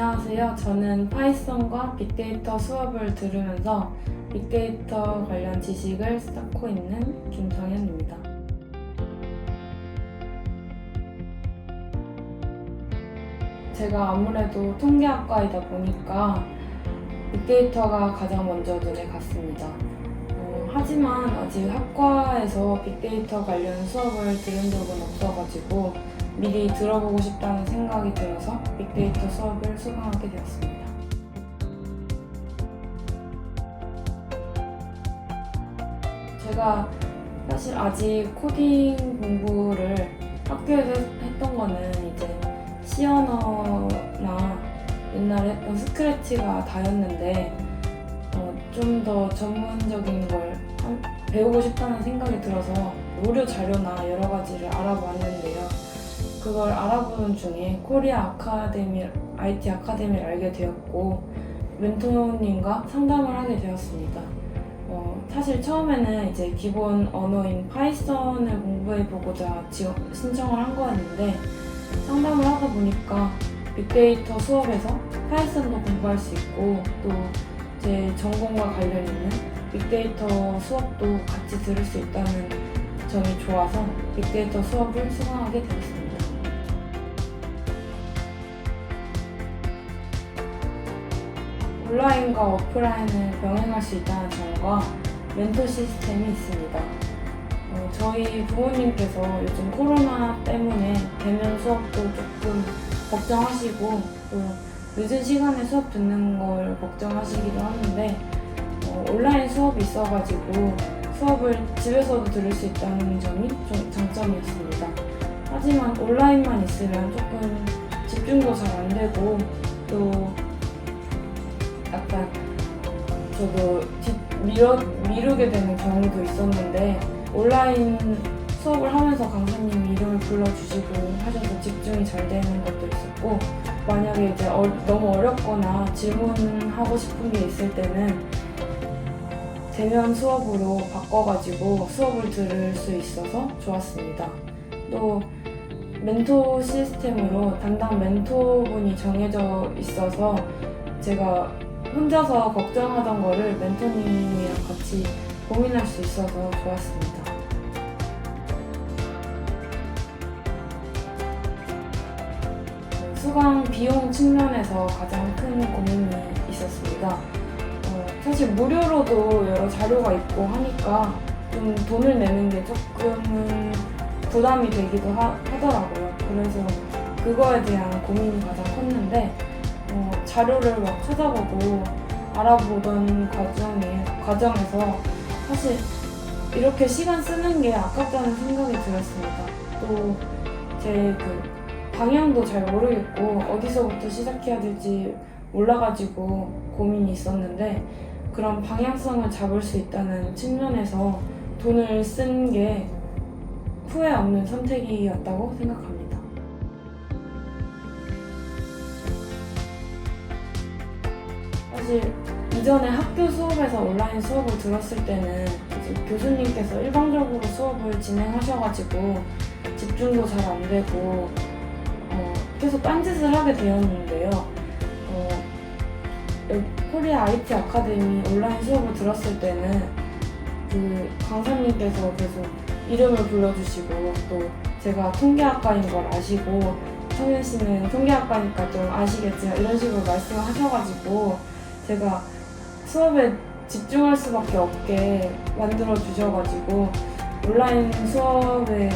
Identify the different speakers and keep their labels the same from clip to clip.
Speaker 1: 안녕하세요. 저는 파이썬과 빅데이터 수업을 들으면서 빅데이터 관련 지식을 쌓고 있는 김정현입니다. 제가 아무래도 통계학과이다 보니까 빅데이터가 가장 먼저 눈에 갔습니다. 어, 하지만 아직 학과에서 빅데이터 관련 수업을 들은 적은 없어가지고 미리 들어보고 싶다는 생각이 들어서 빅데이터 수업을 수강하게 되었습니다. 제가 사실 아직 코딩 공부를 학교에서 했던 거는 이제 언어나 옛날에 했던 스크래치가 다였는데 어, 좀 더 전문적인 걸 한- 배우고 싶다는 생각이 들어서 무료 자료나 여러 가지를 알아봤는데요. 그걸 알아보는 중에 코리아 아카데미, IT 아카데미를 알게 되었고 멘토님과 상담을 하게 되었습니다. 어, 사실 처음에는 이제 기본 언어인 파이썬을 공부해보고자 지원, 신청을 한 거였는데 상담을 하다 보니까 빅데이터 수업에서 파이썬도 공부할 수 있고 또 제 전공과 관련 있는 빅데이터 수업도 같이 들을 수 있다는 점이 좋아서 빅데이터 수업을 수강하게 되었습니다. 온라인과 오프라인을 병행할 수 있다는 점과 멘토 시스템이 있습니다. 어, 저희 부모님께서 요즘 코로나 때문에 대면 수업도 조금 걱정하시고 또 늦은 시간에 수업 듣는 걸 걱정하시기도 하는데 어, 온라인 수업이 있어가지고 수업을 집에서도 들을 수 있다는 점이 좀 장점이었습니다. 하지만 온라인만 있으면 조금 집중도 잘 안 되고 또 저도 뒤, 미뤄, 미루게 되는 경우도 있었는데 온라인 수업을 하면서 강사님이 이름을 불러주시고 하셔서 집중이 잘 되는 것도 있었고 만약에 이제 어- 너무 어렵거나 질문하고 싶은 게 있을 때는 대면 수업으로 바꿔가지고 수업을 들을 수 있어서 좋았습니다. 또 멘토 시스템으로 담당 멘토분이 정해져 있어서 제가 혼자서 걱정하던 거를 멘토님이랑 같이 고민할 수 있어서 좋았습니다. 수강 비용 측면에서 가장 큰 고민이 있었습니다. 어, 사실 무료로도 여러 자료가 있고 하니까 좀 돈을 내는 게 조금은 부담이 되기도 하, 하더라고요. 그래서 그거에 대한 고민이 가장 컸는데 어, 자료를 막 찾아보고 알아보던 과정에, 과정에서 사실 이렇게 시간 쓰는 게 아깝다는 생각이 들었습니다. 또 제 그 방향도 잘 모르겠고 어디서부터 시작해야 될지 몰라가지고 고민이 있었는데 그런 방향성을 잡을 수 있다는 측면에서 돈을 쓴 게 후회 없는 선택이었다고 생각합니다. 사실 이전에 학교 수업에서 온라인 수업을 들었을 때는 교수님께서 일방적으로 수업을 진행하셔가지고 집중도 잘 안 되고 어, 계속 딴짓을 하게 되었는데요. 어, 코리아 IT 아카데미 온라인 수업을 들었을 때는 그 강사님께서 계속 이름을 불러주시고 또 제가 통계학과인 걸 아시고 성현 씨는 통계학과니까 좀 아시겠지만 이런 식으로 말씀하셔가지고 제가 수업에 집중할 수밖에 없게 만들어 주셔가지고 온라인 수업에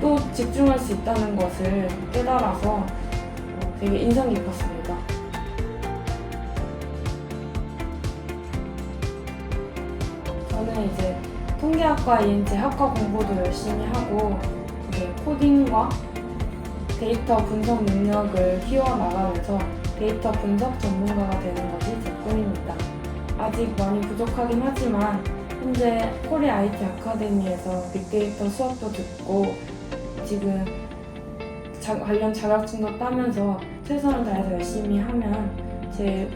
Speaker 1: 또 집중할 수 있다는 것을 깨달아서 어, 되게 인상 깊었습니다. 저는 이제 통계학과인 제 학과 공부도 열심히 하고 코딩과 데이터 분석 능력을 키워나가면서 데이터 분석 전문가가 되는. 아직 많이 부족하긴 하지만 현재 코리아 IT 아카데미에서 빅데이터 수업도 듣고 지금 자- 관련 자격증도 따면서 최선을 다해서 열심히 하면 제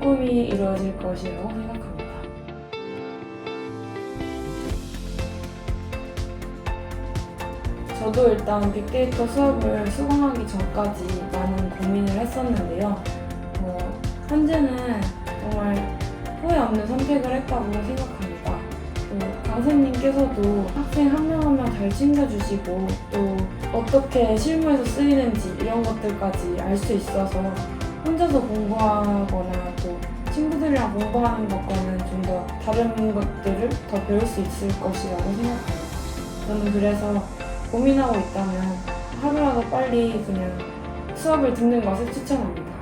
Speaker 1: 꿈이 이루어질 것이라고 생각합니다. 저도 일단 빅데이터 수업을 수강하기 전까지 많은 고민을 했었는데요. 어, 현재는 정말 후회 없는 선택을 했다고 생각합니다. 또 강사님께서도 학생 한 명 한 명 잘 챙겨주시고 또 어떻게 실무에서 쓰이는지 이런 것들까지 알 수 있어서 혼자서 공부하거나 또 친구들이랑 공부하는 것과는 좀 더 다른 것들을 더 배울 수 있을 것이라고 생각합니다. 저는 그래서 고민하고 있다면 하루라도 빨리 그냥 수업을 듣는 것을 추천합니다.